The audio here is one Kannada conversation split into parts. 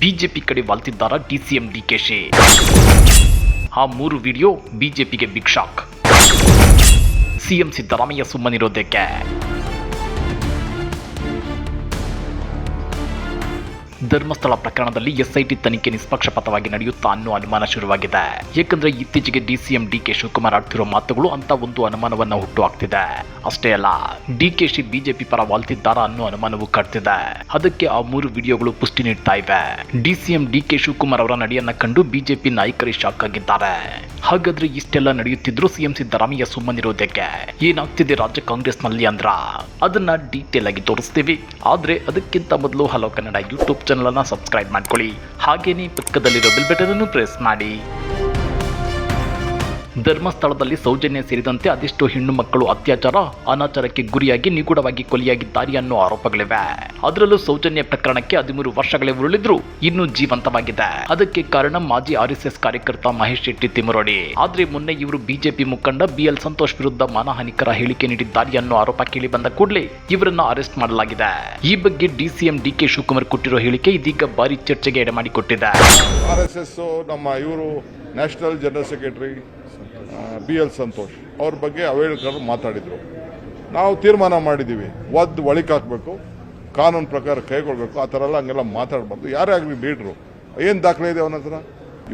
ಬಿಜೆಪಿ ಕಡೆ ವಾಲ್ತಿದ್ದಾರ ಡಿಸಿಎಂ ಡಿಕೆಶಿ ಆ ಮೂರು ವಿಡಿಯೋ ಬಿಜೆಪಿಗೆ ಬಿಗ್ ಶಾಕ್. ಸಿಎಂ ಸಿದ್ದರಾಮಯ್ಯ ಸುಮ್ಮನಿರೋದಕ್ಕೆ. ಧರ್ಮಸ್ಥಳ ಪ್ರಕರಣದಲ್ಲಿ ಎಸ್ಐಟಿ ತನಿಖೆ ನಿಷ್ಪಕ್ಷಪಾತವಾಗಿ ನಡೆಯುತ್ತಾ ಅನ್ನೋ ಅನುಮಾನ ಶುರುವಾಗಿದೆ. ಏಕೆಂದ್ರೆ ಇತ್ತೀಚೆಗೆ ಡಿಸಿಎಂ ಡಿಕೆ ಶಿವಕುಮಾರ್ ಆಡ್ತಿರೋ ಮಾತುಗಳು ಅಂತ ಒಂದು ಅನುಮಾನವನ್ನ ಹುಟ್ಟು ಹಾಕ್ತಿದೆ ಅಷ್ಟೇ ಅಲ್ಲ ಡಿಕೆಶಿ ಬಿಜೆಪಿ ಪರ ವಾಲ್ತಿದ್ದಾರಾ ಅನ್ನೋ ಅನುಮಾನವು ಕಟ್ತಿದೆ. ಅದಕ್ಕೆ ಆ ಮೂರು ವಿಡಿಯೋಗಳು ಪುಷ್ಟಿ ನೀಡ್ತಾ ಇವೆ. ಡಿಸಿಎಂ ಡಿಕೆ ಶಿವಕುಮಾರ್ ಅವರ ನಡೆಯನ್ನ ಕಂಡು ಬಿಜೆಪಿ ನಾಯಕರೇ ಶಾಕ್ ಆಗಿದ್ದಾರೆ. ಹಾಗಾದ್ರೆ ಇಷ್ಟೆಲ್ಲ ನಡೆಯುತ್ತಿದ್ರು ಸಿಎಂ ಸಿದ್ದರಾಮಯ್ಯ ಸುಮ್ಮನಿರೋದಕ್ಕೆ? ಏನಾಗ್ತಿದೆ ರಾಜ್ಯ ಕಾಂಗ್ರೆಸ್ನಲ್ಲಿ ಅಂದ್ರ? ಅದನ್ನ ಡೀಟೇಲ್ ಆಗಿ ತೋರಿಸ್ತೀವಿ. ಆದ್ರೆ ಅದಕ್ಕಿಂತ ಮೊದಲು ಹಲೋ ಕನ್ನಡ ಯೂಟ್ಯೂಬ್ ಚಾನಲ್ ಅನ್ನ ಸಬ್ಸ್ಕ್ರೈಬ್ ಮಾಡ್ಕೊಳ್ಳಿ. ಹಾಗೇನೇ ಪಕ್ಕದಲ್ಲಿರೋ ಬೆಲ್ ಬಟನ್ ಅನ್ನು ಪ್ರೆಸ್ ಮಾಡಿ. ಧರ್ಮಸ್ಥಳದಲ್ಲಿ ಸೌಜನ್ಯ ಸೇರಿದಂತೆ ಅದೆಷ್ಟು ಹೆಣ್ಣು ಮಕ್ಕಳು ಅತ್ಯಾಚಾರ, ಅನಾಚಾರಕ್ಕೆ ಗುರಿಯಾಗಿ ನಿಗೂಢವಾಗಿ ಕೊಲೆಯಾಗಿದ್ದಾರೆ ಅನ್ನೋ ಆರೋಪಗಳಿವೆ. ಅದರಲ್ಲೂ ಸೌಜನ್ಯ ಪ್ರಕರಣಕ್ಕೆ ಹದಿಮೂರು ವರ್ಷಗಳೇ ಉರುಳಿದ್ರು ಇನ್ನೂ ಜೀವಂತವಾಗಿದೆ. ಅದಕ್ಕೆ ಕಾರಣ ಮಾಜಿ ಆರ್ಎಸ್ಎಸ್ ಕಾರ್ಯಕರ್ತ ಮಹೇಶ್ ಶೆಟ್ಟಿ ತಿಮರೋಡಿ ಆದ್ರೆ ಮೊನ್ನೆ ಇವರು ಬಿಜೆಪಿ ಮುಖಂಡ ಬಿಎಲ್ ಸಂತೋಷ್ ವಿರುದ್ಧ ಮಾನಹಾನಿಕರ ಹೇಳಿಕೆ ನೀಡಿದ್ದಾರೆ ಅನ್ನೋ ಆರೋಪ ಕೇಳಿ ಬಂದ ಕೂಡಲೇ ಇವರನ್ನ ಅರೆಸ್ಟ್ ಮಾಡಲಾಗಿದೆ. ಈ ಬಗ್ಗೆ ಡಿಸಿಎಂ ಡಿಕೆ ಶಿವಕುಮಾರ್ ಕೊಟ್ಟಿರೋ ಹೇಳಿಕೆ ಇದೀಗ ಭಾರಿ ಚರ್ಚೆಗೆ ಎಡೆಮಾಡಿಕೊಟ್ಟಿದೆ. ಆರ್ ಎಸ್ ಎಸ್ ನಮ್ಮ ಇವರು national general secretary B L Santhosh ಅವ್ರ ಬಗ್ಗೆ ಅವೇಳ್ಕರ್ ಮಾತಾಡಿದರು. ನಾವು ತೀರ್ಮಾನ ಮಾಡಿದ್ದೀವಿ ಒದ್ದು ಒಳಿಕ್ ಹಾಕಬೇಕು. ಕಾನೂನು ಪ್ರಕಾರ ಕೈಗೊಳ್ಬೇಕು. ಆ ಥರ ಎಲ್ಲ ಹಂಗೆಲ್ಲ ಮಾತಾಡಬಾರ್ದು. ಯಾರೇ ಆಗಲಿ ಲೀಡ್ರು. ಏನು ದಾಖಲೆ ಇದೆ ಅವನ ಹತ್ರ?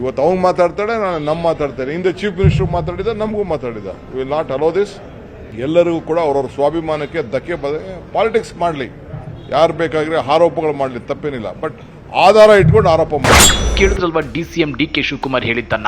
ಇವತ್ತು ಅವ್ನು ಮಾತಾಡ್ತಾಳೆ ನಾನು ನಮ್ಮ ಮಾತಾಡ್ತೇನೆ. ಹಿಂದೆ ಚೀಫ್ ಮಿನಿಸ್ಟರ್ ಮಾತಾಡಿದ, ನಮಗೂ ಮಾತಾಡಿದ. ವಿಲ್ ನಾಟ್ ಅಲೋ ದಿಸ್ ಎಲ್ಲರಿಗೂ ಕೂಡ ಅವ್ರವ್ರ ಸ್ವಾಭಿಮಾನಕ್ಕೆ ಧಕ್ಕೆ ಬದ ಪಾಲಿಟಿಕ್ಸ್ ಮಾಡಲಿ. ಯಾರು ಬೇಕಾಗಿರೋ ಆರೋಪಗಳು ಮಾಡಲಿ, ತಪ್ಪೇನಿಲ್ಲ. ಬಟ್ ಆಧಾರ ಇಟ್ಕೊಂಡು ಆರೋಪ ಮಾಡಿ ಕೇಳಿದ್ರಲ್ವಾ ಡಿಸಿಎಂ ಡಿಕೆ ಶಿವಕುಮಾರ್ ಹೇಳಿದ್ದನ್ನ.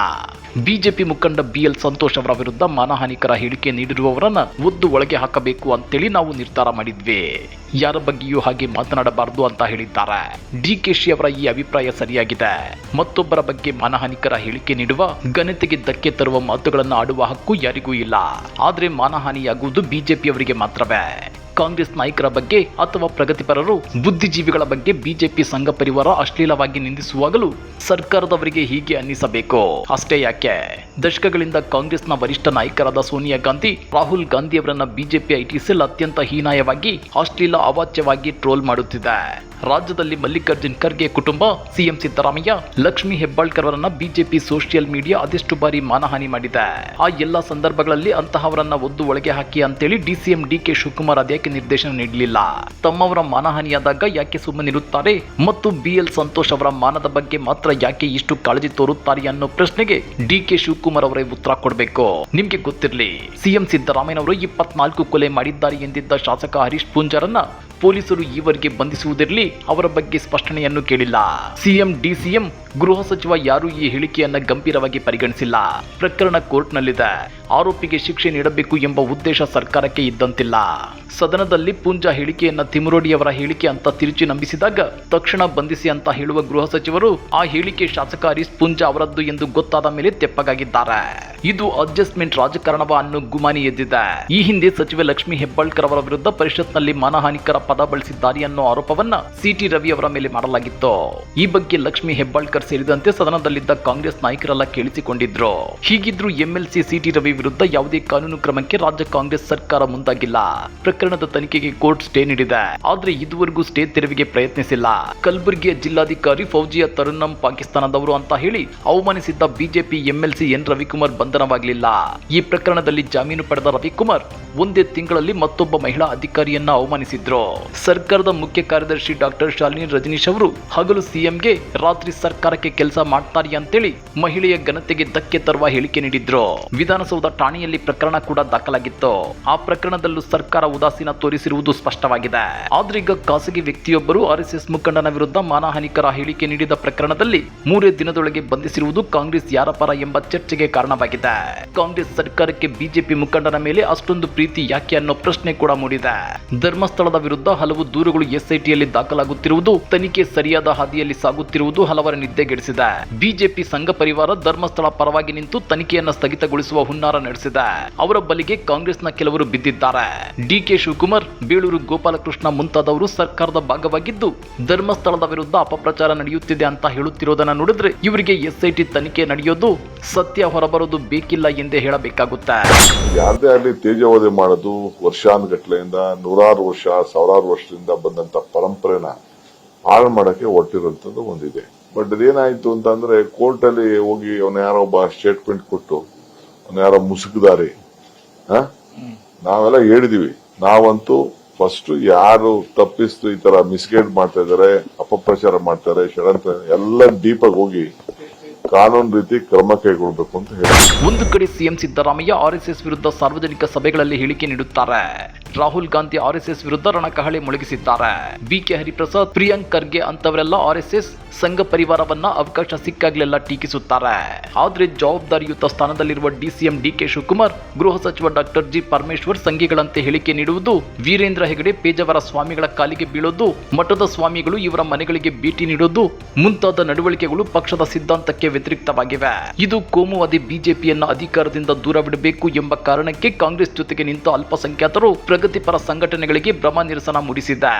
ಬಿಜೆಪಿ ಮುಖಂಡ ಬಿ ಎಲ್ ಸಂತೋಷ್ ಅವರ ವಿರುದ್ಧ ಮಾನಹಾನಿಕರ ಹೇಳಿಕೆ ನೀಡಿರುವವರನ್ನ ಒದ್ದು ಒಳಗೆ ಹಾಕಬೇಕು ಅಂತೇಳಿ ನಾವು ನಿರ್ಧಾರ ಮಾಡಿದ್ವಿ. ಯಾರ ಬಗ್ಗೆಯೂ ಹಾಗೆ ಮಾತನಾಡಬಾರದು ಅಂತ ಹೇಳಿದ್ದಾರೆ. ಡಿ ಕೆ ಶಿ ಅವರ ಈ ಅಭಿಪ್ರಾಯ ಸರಿಯಾಗಿದೆ. ಮತ್ತೊಬ್ಬರ ಬಗ್ಗೆ ಮಾನಹಾನಿಕರ ಹೇಳಿಕೆ ನೀಡುವ, ಘನತೆಗೆ ಧಕ್ಕೆ ತರುವ ಮಾತುಗಳನ್ನು ಆಡುವ ಹಕ್ಕು ಯಾರಿಗೂ ಇಲ್ಲ. ಆದ್ರೆ ಮಾನಹಾನಿಯಾಗುವುದು ಬಿಜೆಪಿಯವರಿಗೆ ಮಾತ್ರವೇ. ಕಾಂಗ್ರೆಸ್ ನಾಯಕರ ಬಗ್ಗೆ ಅಥವಾ ಪ್ರಗತಿಪರರು ಬುದ್ಧಿಜೀವಿಗಳ ಬಗ್ಗೆ ಬಿಜೆಪಿ ಸಂಘ ಪರಿವಾರ ಅಶ್ಲೀಲವಾಗಿ ನಿಂದಿಸುವಾಗಲೂ ಸರ್ಕಾರದವರಿಗೆ ಹೀಗೆ ಅನ್ನಿಸಬೇಕು. ಅಷ್ಟೇ ಯಾಕೆ? ದಶಕಗಳಿಂದ ಕಾಂಗ್ರೆಸ್ನ ವರಿಷ್ಠ ನಾಯಕರಾದ ಸೋನಿಯಾ ಗಾಂಧಿ, ರಾಹುಲ್ ಗಾಂಧಿ ಅವರನ್ನ ಬಿಜೆಪಿ ಐಟಿ ಸೆಲ್ ಅತ್ಯಂತ ಹೀನಾಯವಾಗಿ, ಅಶ್ಲೀಲ ಅವಾಚ್ಯವಾಗಿ ಟ್ರೋಲ್ ಮಾಡುತ್ತಿದೆ ರಾಜ್ಯದಲ್ಲಿ ಮಲ್ಲಿಕಾರ್ಜುನ್ ಖರ್ಗೆ ಕುಟುಂಬ, ಸಿಎಂ ಸಿದ್ದರಾಮಯ್ಯ, ಲಕ್ಷ್ಮಿ ಹೆಬ್ಬಾಳ್ಕರ್ ಅವರನ್ನ ಬಿಜೆಪಿ ಸೋಷಿಯಲ್ ಮೀಡಿಯಾ ಅದೆಷ್ಟು ಬಾರಿ ಮಾನಹಾನಿ ಮಾಡಿದೆ? ಆ ಎಲ್ಲಾ ಸಂದರ್ಭಗಳಲ್ಲಿ ಅಂತಹವರನ್ನ ಒದ್ದು ಒಳಗೆ ಹಾಕಿ ಅಂತೇಳಿ ಡಿಸಿಎಂ ಡಿಕೆ ಶಿವಕುಮಾರ್ ಅದ್ಯಾಕೆ ನಿರ್ದೇಶನ ನೀಡಲಿಲ್ಲ? ತಮ್ಮವರ ಮಾನಹಾನಿಯಾದಾಗ ಯಾಕೆ ಸುಮ್ಮನಿರುತ್ತಾರೆ ಮತ್ತು ಬಿಎಲ್ ಸಂತೋಷ್ ಅವರ ಮಾನದ ಬಗ್ಗೆ ಮಾತ್ರ ಯಾಕೆ ಇಷ್ಟು ಕಾಳಜಿ ತೋರುತ್ತಾರೆ ಅನ್ನೋ ಪ್ರಶ್ನೆಗೆ ಡಿಕೆ ಶಿವಕುಮಾರ್ ಅವರೇ ಉತ್ತರ ಕೊಡಬೇಕು. ನಿಮ್ಗೆ ಗೊತ್ತಿರಲಿ, ಸಿಎಂ ಸಿದ್ದರಾಮಯ್ಯನವರು ಇಪ್ಪತ್ನಾಲ್ಕು ಕೊಲೆ ಮಾಡಿದ್ದಾರೆ ಎಂದಿದ್ದ ಶಾಸಕ ಹರೀಶ್ ಪೂಂಜಾರನ್ನ ಪೊಲೀಸರು ಈವರೆಗೆ ಬಂಧಿಸುವುದಿರಲಿ, ಅವರ ಬಗ್ಗೆ ಸ್ಪಷ್ಟನೆಯನ್ನು ಕೇಳಿಲ್ಲ. ಸಿಎಂ, ಡಿಸಿಎಂ, ಗೃಹ ಸಚಿವ ಯಾರೂ ಈ ಹೇಳಿಕೆಯನ್ನ ಗಂಭೀರವಾಗಿ ಪರಿಗಣಿಸಿಲ್ಲ. ಪ್ರಕರಣ ಕೋರ್ಟ್ನಲ್ಲಿದೆ. ಆರೋಪಿಗೆ ಶಿಕ್ಷೆ ನೀಡಬೇಕು ಎಂಬ ಉದ್ದೇಶ ಸರ್ಕಾರಕ್ಕೆ ಇದ್ದಂತಿಲ್ಲ. ಸದನದಲ್ಲಿ ಪೂಂಜಾ ಹೇಳಿಕೆಯನ್ನ ತಿಮುರೋಡಿಯವರ ಹೇಳಿಕೆ ಅಂತ ತಿರುಚಿ ನಂಬಿಸಿದಾಗ ತಕ್ಷಣ ಬಂಧಿಸಿ ಅಂತ ಹೇಳುವ ಗೃಹ ಸಚಿವರು ಆ ಹೇಳಿಕೆ ಶಾಸಕ ಹರೀಶ್ ಪೂಂಜಾ ಅವರದ್ದು ಎಂದು ಗೊತ್ತಾದ ಮೇಲೆ ತೆಪ್ಪಗಾಗಿದ್ದಾರೆ. ಇದು ಅಡ್ಜಸ್ಟ್ಮೆಂಟ್ ರಾಜಕಾರಣವ ಅನ್ನೋ ಗುಮಾನಿ ಎದ್ದಿದೆ. ಈ ಹಿಂದೆ ಸಚಿವೆ ಲಕ್ಷ್ಮಿ ಹೆಬ್ಬಾಳ್ಕರ್ ಅವರ ವಿರುದ್ಧ ಪರಿಷತ್ನಲ್ಲಿ ಮಾನಹಾನಿಕರ ಪದ ಬಳಸಿದ್ದಾರೆ ಅನ್ನೋ ಆರೋಪವನ್ನ ಸಿಟಿ ರವಿ ಅವರ ಮೇಲೆ ಮಾಡಲಾಗಿತ್ತು. ಈ ಬಗ್ಗೆ ಲಕ್ಷ್ಮಿ ಹೆಬ್ಬಾಳ್ಕರ್ ಸೇರಿದಂತೆ ಸದನದಲ್ಲಿದ್ದ ಕಾಂಗ್ರೆಸ್ ನಾಯಕರೆಲ್ಲ ಕೇಳಿಸಿಕೊಂಡಿದ್ರು. ಹೀಗಿದ್ರು ಎಂಎಲ್ಸಿ ಸಿಟಿ ರವಿ ವಿರುದ್ಧ ಯಾವುದೇ ಕಾನೂನು ಕ್ರಮಕ್ಕೆ ರಾಜ್ಯ ಕಾಂಗ್ರೆಸ್ ಸರ್ಕಾರ ಮುಂದಾಗಿಲ್ಲ. ಪ್ರಕರಣದ ತನಿಖೆಗೆ ಕೋರ್ಟ್ ಸ್ಟೇ ನೀಡಿದೆ. ಆದ್ರೆ ಇದುವರೆಗೂ ಸ್ಟೇ ತೆರವಿಗೆ ಪ್ರಯತ್ನಿಸಿಲ್ಲ. ಕಲಬುರಗಿಯ ಜಿಲ್ಲಾಧಿಕಾರಿ ಫೌಜಿಯಾ ತರುಣಂ ಪಾಕಿಸ್ತಾನದವರು ಅಂತ ಹೇಳಿ ಅವಮಾನಿಸಿದ್ದ ಬಿಜೆಪಿ ಎಂಎಲ್ಸಿ ಎನ್ ರವಿಕುಮಾರ್ ಬಂಧನವಾಗಲಿಲ್ಲ. ಈ ಪ್ರಕರಣದಲ್ಲಿ ಜಾಮೀನು ಪಡೆದ ರವಿಕುಮಾರ್ ಒಂದೇ ತಿಂಗಳಲ್ಲಿ ಮತ್ತೊಬ್ಬ ಮಹಿಳಾ ಅಧಿಕಾರಿಯನ್ನ ಅವಮಾನಿಸಿದ್ರು. ಸರ್ಕಾರದ ಮುಖ್ಯ ಕಾರ್ಯದರ್ಶಿ ಡಾಕ್ಟರ್ ಶಾಲಿನಿ ರಜನೀಶ್ ಅವರು ಹಗಲು ಸಿಎಂಗೆ ರಾತ್ರಿ ಸರ್ಕಾರಕ್ಕೆ ಕೆಲಸ ಮಾಡ್ತಾರೆ ಅಂತೇಳಿ ಮಹಿಳೆಯ ಘನತೆಗೆ ಧಕ್ಕೆ ತರುವ ಹೇಳಿಕೆ ನೀಡಿದ್ರು. ವಿಧಾನಸೌಧ ಠಾಣೆಯಲ್ಲಿ ಪ್ರಕರಣ ಕೂಡ ದಾಖಲಾಗಿತ್ತು. ಆ ಪ್ರಕರಣದಲ್ಲೂ ಸರ್ಕಾರ ಉದಾಸೀನ ತೋರಿಸಿರುವುದು ಸ್ಪಷ್ಟವಾಗಿದೆ. ಆದ್ರೆ ಖಾಸಗಿ ವ್ಯಕ್ತಿಯೊಬ್ಬರು ಆರ್ಎಸ್ಎಸ್ ಮುಖಂಡನ ವಿರುದ್ಧ ಮಾನಹಾನಿಕರ ಹೇಳಿಕೆ ನೀಡಿದ ಪ್ರಕರಣದಲ್ಲಿ ಮೂರೇ ದಿನದೊಳಗೆ ಬಂಧಿಸಿರುವುದು ಕಾಂಗ್ರೆಸ್ ಯಾರ ಪರ ಎಂಬ ಚರ್ಚೆಗೆ ಕಾರಣವಾಗಿದೆ. ಕಾಂಗ್ರೆಸ್ ಸರ್ಕಾರಕ್ಕೆ ಬಿಜೆಪಿ ಮುಖಂಡನ ಮೇಲೆ ಅಷ್ಟೊಂದು ಪ್ರೀತಿ ಯಾಕೆ ಅನ್ನೋ ಪ್ರಶ್ನೆ ಕೂಡ ಮೂಡಿದೆ. ಧರ್ಮಸ್ಥಳದ ವಿರುದ್ಧ ಹಲವು ದೂರುಗಳು ಎಸ್ಐಟಿಯಲ್ಲಿ ದಾಖಲಾಗುತ್ತಿರುವುದು, ತನಿಖೆ ಸರಿಯಾದ ಹಾದಿಯಲ್ಲಿ ಸಾಗುತ್ತಿರುವುದು ಹಲವರ ನಿದ್ದೆಗೆಡಿಸಿದೆ. ಬಿಜೆಪಿ ಸಂಘ ಪರಿವಾರ ಧರ್ಮಸ್ಥಳ ಪರವಾಗಿ ನಿಂತು ತನಿಖೆಯನ್ನು ಸ್ಥಗಿತಗೊಳಿಸುವ ಹುನ್ನಾರ ನಡೆಸಿದೆ. ಅವರ ಬಲಿಗೆ ಕಾಂಗ್ರೆಸ್ನ ಕೆಲವರು ಬಿದ್ದಿದ್ದಾರೆ. ಡಿಕೆ ಶಿವಕುಮಾರ್, ಬೇಳೂರು ಗೋಪಾಲಕೃಷ್ಣ ಮುಂತಾದವರು ಸರ್ಕಾರದ ಭಾಗವಾಗಿದ್ದು, ಧರ್ಮಸ್ಥಳದ ವಿರುದ್ಧ ಅಪಪ್ರಚಾರ ನಡೆಯುತ್ತಿದೆ ಅಂತ ಹೇಳುತ್ತಿರೋದನ್ನ ನೋಡಿದ್ರೆ ಇವರಿಗೆ ಎಸ್ಐಟಿ ತನಿಖೆ ನಡೆಯೋದು ಸತ್ಯ ಹೊರಬರೋದು ಬೇಕಿಲ್ಲ ಎಂದೇ ಹೇಳಬೇಕಾಗುತ್ತೆ. ಯಾರದೇ ಆಗಲಿ ತೇಜವಧೆ ಮಾಡೋದು ವರ್ಷಾನುಗಟ್ಲೆಯಿಂದ ನೂರಾರು ವರ್ಷ, ಸಾವಿರಾರು ವರ್ಷದಿಂದ ಬಂದಂತ ಪರಂಪರೆನ ಹಾಳು ಮಾಡಕ್ಕೆ ಹೊಟ್ಟಿರುವಂತದ್ದು ಒಂದಿದೆ. ಬಟ್ ಅದೇನಾಯ್ತು ಅಂತಂದ್ರೆ ಕೋರ್ಟ್ ಅಲ್ಲಿ ಹೋಗಿ ಅವನ ಯಾರೋ ಒಬ್ಬ ಸ್ಟೇಟ್ಮೆಂಟ್ ಕೊಟ್ಟು, ಅವನ ಯಾರೋ ಮುಸುಕುದಾರಿ? ನಾವೆಲ್ಲ ಹೇಳಿದೀವಿ. ನಾವಂತೂ ಫಸ್ಟ್ ಯಾರು ತಪ್ಪಿಸ್ತು ಈ ತರ ಮಿಸ್ಗೈಡ್ ಮಾಡ್ತಾ ಇದಾರೆ, ಅಪಪ್ರಚಾರ ಮಾಡ್ತಾರೆ ಷಡಂತ್ರ ಎಲ್ಲ ಡೀಪ್ ಆಗಿ ಹೋಗಿ ಕಾನೂನು ರೀತಿ ಕ್ರಮ ಕೈಗೊಳ್ಬೇಕು ಅಂತ ಹೇಳಿ ಒಂದು ಕಡೆ ಸಿಎಂ ಸಿದ್ದರಾಮಯ್ಯ ಆರ್ಎಸ್ಎಸ್ ವಿರುದ್ಧ ಸಾರ್ವಜನಿಕ ಸಭೆಗಳಲ್ಲಿ ಹೇಳಿಕೆ ನೀಡುತ್ತಾರೆ. ರಾಹುಲ್ ಗಾಂಧಿ ಆರ್ಎಸ್ಎಸ್ ವಿರುದ್ಧ ರಣಕಹಳೆ ಮೊಳಗಿಸಿದ್ದಾರೆ. ಬಿಕೆ ಹರಿಪ್ರಸಾದ್, ಪ್ರಿಯಾಂಕ್ ಖರ್ಗೆ ಅಂತವರೆಲ್ಲ ಆರ್ಎಸ್ಎಸ್ ಸಂಘ ಪರಿವಾರವನ್ನ ಅವಕಾಶ ಸಿಕ್ಕಾಗ್ಲೆಲ್ಲ ಟೀಕಿಸುತ್ತಾರೆ. ಆದ್ರೆ ಜವಾಬ್ದಾರಿಯುತ ಸ್ಥಾನದಲ್ಲಿರುವ ಡಿಸಿಎಂ ಡಿಕೆ ಶಿವಕುಮಾರ್, ಗೃಹ ಸಚಿವ ಡಾಕ್ಟರ್ ಜಿ ಪರಮೇಶ್ವರ್ ಸಂಘಿಗಳಂತೆ ಹೇಳಿಕೆ ನೀಡುವುದು, ವೀರೇಂದ್ರ ಹೆಗಡೆ ಪೇಜಾವರ ಸ್ವಾಮಿಗಳ ಕಾಲಿಗೆ ಬೀಳೋದು, ಮಠದ ಸ್ವಾಮಿಗಳು ಇವರ ಮನೆಗಳಿಗೆ ಭೇಟಿ ನೀಡೋದು, ಮುಂತಾದ ನಡವಳಿಕೆಗಳು ಪಕ್ಷದ ಸಿದ್ಧಾಂತಕ್ಕೆ ವ್ಯತಿರಿಕ್ತವಾಗಿವೆ. ಇದು ಕೋಮುವಾದಿ ಬಿಜೆಪಿಯನ್ನ ಅಧಿಕಾರದಿಂದ ದೂರ ಬಿಡಬೇಕು ಎಂಬ ಕಾರಣಕ್ಕೆ ಕಾಂಗ್ರೆಸ್ ಜೊತೆಗೆ ನಿಂತ ಅಲ್ಪಸಂಖ್ಯಾತರು ಪ್ರಗತಿಪರ ಸಂಘಟನೆಗಳಿಗೆ ಭ್ರಮ ನಿರಸನ ಮೂಡಿಸಿದೆ.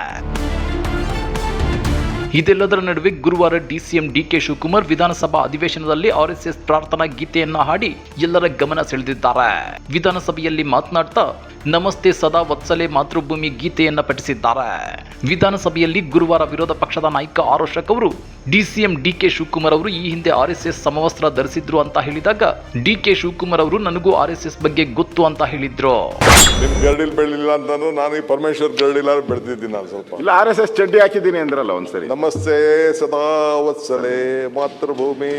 ಇದೆಲ್ಲದರ ನಡುವೆ ಗುರುವಾರ ಡಿಸಿಎಂ ಡಿಕೆ ಶಿವಕುಮಾರ್ ವಿಧಾನಸಭಾ ಅಧಿವೇಶನದಲ್ಲಿ ಆರ್ಎಸ್ಎಸ್ ಪ್ರಾರ್ಥನಾ ಗೀತೆಯನ್ನ ಹಾಡಿ ಎಲ್ಲರ ಗಮನ ಸೆಳೆದಿದ್ದಾರೆ. ವಿಧಾನಸಭೆಯಲ್ಲಿ ಮಾತನಾಡ್ತಾ, ನಮಸ್ತೆ ಸದಾ ವತ್ಸಲೆ ಮಾತೃಭೂಮಿ ಗೀತೆಯನ್ನ ಪಠಿಸಿದ್ದಾರೆ. ವಿಧಾನಸಭೆಯಲ್ಲಿ ಗುರುವಾರ ವಿರೋಧ ಪಕ್ಷದ ನಾಯಕ R C M D K Shivakumar ಅವರು ಈ ಹಿಂದೆ ಆರ್ ಎಸ್ ಎಸ್ ಸಮವಸ್ತ್ರ ಧರಿಸಿದ್ರು ಅಂತ ಹೇಳಿದಾಗ ಡಿ ಕೆ ಶಿವಕುಮಾರ್ ಅವರು ನನಗೂ ಆರ್ಎಸ್ಎಸ್ ಬಗ್ಗೆ ಗೊತ್ತು ಅಂತ ಹೇಳಿದ್ರು. ನಿಮ್ ಗರ್ಡಿಲ್ ಬೆಳಿಲಿಲ್ಲ ಅಂತಂದ್ರೆ ನಾನು ಈ ಪರಮೇಶ್ವರ್ ಗರಡಿಲ್ಲ ಬೆಳೆದಿದ್ದೀನಿ ನಾನು ಸ್ವಲ್ಪ. ಇಲ್ಲ ಆರ್ ಎಸ್ ಎಸ್ ಚಡ್ಡಿ ಹಾಕಿದ್ದೀನಿ ಅಂದ್ರಲ್ಲ ಒಂದ್ಸರಿ. ನಮಸ್ತೆ ಸದಾ ವತ್ಸಲೆ ಮಾತೃಭೂಮಿ.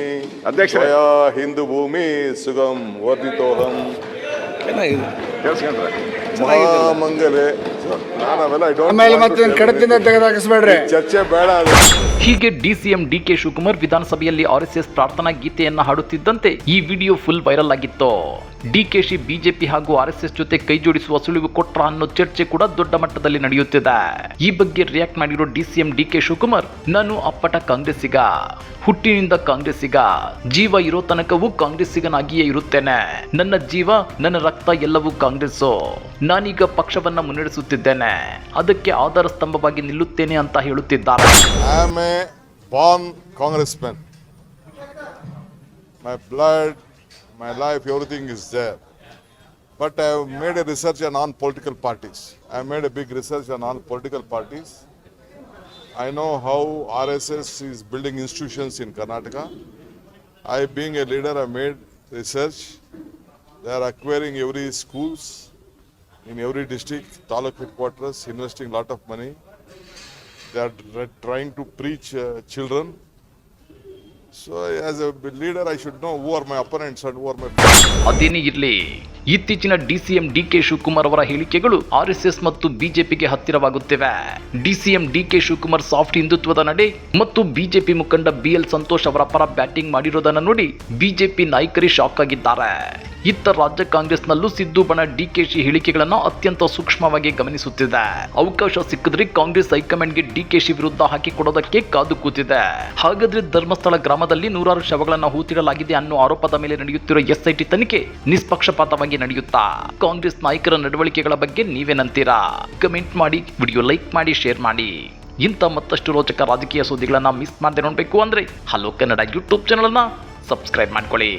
ಅಧ್ಯಕ್ಷರೇ. ಜಯ ಹಿಂದೂ ಭೂಮಿ ಸುಗಮ್ ವರ್ಧಿತೋಹಂ. ಕೇಳಿಸ್ಕೊಂಡ್ರೆ? ಮಹಾಮಂಗಲೆ. ನಾನು ಅವೆಲ್ಲ I don't ಆಮೇಲೆ want to ಮತ್ತೆ tell ಕಡತಿಂದ ತೆಗೆದು ಹಾಕಿಸ್ಬೇಡ್ರಿ. ಚರ್ಚೆ ಬೇಡ ಅದು. ಹೀಗೆ ಡಿಸಿಎಂ ಡಿಕೆ ಶಿವಕುಮಾರ್ ವಿಧಾನಸಭೆಯಲ್ಲಿ ಆರ್ಎಸ್ಎಸ್ ಪ್ರಾರ್ಥನಾ ಗೀತೆಯನ್ನ ಹಾಡುತ್ತಿದ್ದಂತೆ ಈ ವಿಡಿಯೋ ಫುಲ್ ವೈರಲ್ ಆಗಿತ್ತು. ಡಿಕೆಶಿ ಬಿಜೆಪಿ ಹಾಗೂ ಆರ್ಎಸ್ಎಸ್ ಜೊತೆ ಕೈ ಜೋಡಿಸುವ ಸುಳಿವು ಕೊಟ್ರ ಅನ್ನೋ ಚರ್ಚೆ ಕೂಡ ದೊಡ್ಡ ಮಟ್ಟದಲ್ಲಿ ನಡೆಯುತ್ತಿದೆ. ಈ ಬಗ್ಗೆ ರಿಯಾಕ್ಟ್ ಮಾಡಿರೋ ಡಿಸಿಎಂ ಡಿಕೆ ಶಿವಕುಮಾರ್, ನಾನು ಅಪ್ಪಟ ಕಾಂಗ್ರೆಸ್ಸಿಗ, ಹುಟ್ಟಿನಿಂದ ಕಾಂಗ್ರೆಸ್ಸಿಗ, ಜೀವ ಇರೋ ತನಕವೂ ಕಾಂಗ್ರೆಸ್ಸಿಗನಾಗಿಯೇ ಇರುತ್ತೇನೆ. ನನ್ನ ಜೀವ, ನನ್ನ ರಕ್ತ ಎಲ್ಲವೂ ಕಾಂಗ್ರೆಸ್ಸು. ನಾನೀಗ ಪಕ್ಷವನ್ನ ಮುನ್ನಡೆಸುತ್ತಿದ್ದೇನೆ. ಅದಕ್ಕೆ ಆಧಾರ ಸ್ತಂಭವಾಗಿ ನಿಲ್ಲುತ್ತೇನೆ ಅಂತ ಹೇಳುತ್ತಿದ್ದಾರೆ. Born congressman. My blood, my life, everything is there. But I have made a research on non-political parties. I made a big research on non-political parties. I know how RSS is building institutions in Karnataka. I, being a leader, I made research. They are acquiring every schools in every district, taluk headquarters, investing a lot of money. They are tr- trying to preach uh, children. So, as a leader, I should know who are my opponents and who are my. ಅದೇನೇ ಇರಲಿ ಇತ್ತೀಚಿನ ಡಿಸಿಎಂ ಡಿಕೆ ಶಿವಕುಮಾರ್ ಅವರ ಹೇಳಿಕೆಗಳು ಆರ್ಎಸ್ಎಸ್ ಮತ್ತು ಬಿಜೆಪಿಗೆ ಹತ್ತಿರವಾಗುತ್ತಿವೆ DCM D K Shivakumar soft ಹಿಂದುತ್ವದ ನಡೆ ಮತ್ತು ಬಿಜೆಪಿ ಮುಖಂಡ ಬಿಎಲ್ ಸಂತೋಷ್ ಅವರ ಪರ ಬ್ಯಾಟಿಂಗ್ ಮಾಡಿರೋದನ್ನು ನೋಡಿ ಬಿಜೆಪಿ ನಾಯಕರೇ ಶಾಕ್ ಆಗಿದ್ದಾರೆ ಇತ್ತ ರಾಜ್ಯ ಕಾಂಗ್ರೆಸ್ನಲ್ಲೂ ಸಿದ್ದು ಬಣ ಡಿಕೆಶಿ ಹೇಳಿಕೆಗಳನ್ನು ಅತ್ಯಂತ ಸೂಕ್ಷ್ಮವಾಗಿ ಗಮನಿಸುತ್ತಿದೆ. ಅವಕಾಶ ಸಿಕ್ಕಿದ್ರೆ ಕಾಂಗ್ರೆಸ್ ಹೈಕಮಾಂಡ್ಗೆ ಡಿಕೆಶಿ ವಿರುದ್ಧ ಹಾಕಿಕೊಡೋದಕ್ಕೆ ಕಾದು ಕೂತಿದೆ. ಹಾಗಾದ್ರೆ ಧರ್ಮಸ್ಥಳ ಗ್ರಾಮದಲ್ಲಿ ನೂರಾರು ಶವಗಳನ್ನು ಹೂತಿಡಲಾಗಿದೆ ಅನ್ನೋ ಆರೋಪದ ಮೇಲೆ ನಡೆಯುತ್ತಿರುವ ಎಸ್ಐಟಿ ತನಿಖೆ ನಿಷ್ಪಕ್ಷಪಾತವಾಗಿ ನಡೆಯುತ್ತಾ? ಕಾಂಗ್ರೆಸ್ ನಾಯಕರ ನಡವಳಿಕೆಗಳ ಬಗ್ಗೆ ನೀವೇನಂತೀರಾ ಕಮೆಂಟ್ ಮಾಡಿ, ವಿಡಿಯೋ ಲೈಕ್ ಮಾಡಿ, ಶೇರ್ ಮಾಡಿ. ಇಂಥ ಮತ್ತಷ್ಟು ರೋಚಕ ರಾಜಕೀಯ ಸುದ್ದಿಗಳನ್ನು ಮಿಸ್ ಮಾಡದೆ ನೋಡಬೇಕು ಅಂದರೆ ಹಲೋ ಕನ್ನಡ ಯೂಟ್ಯೂಬ್ ಚಾನಲನ್ನು ಸಬ್ಸ್ಕ್ರೈಬ್ ಮಾಡ್ಕೊಳ್ಳಿ.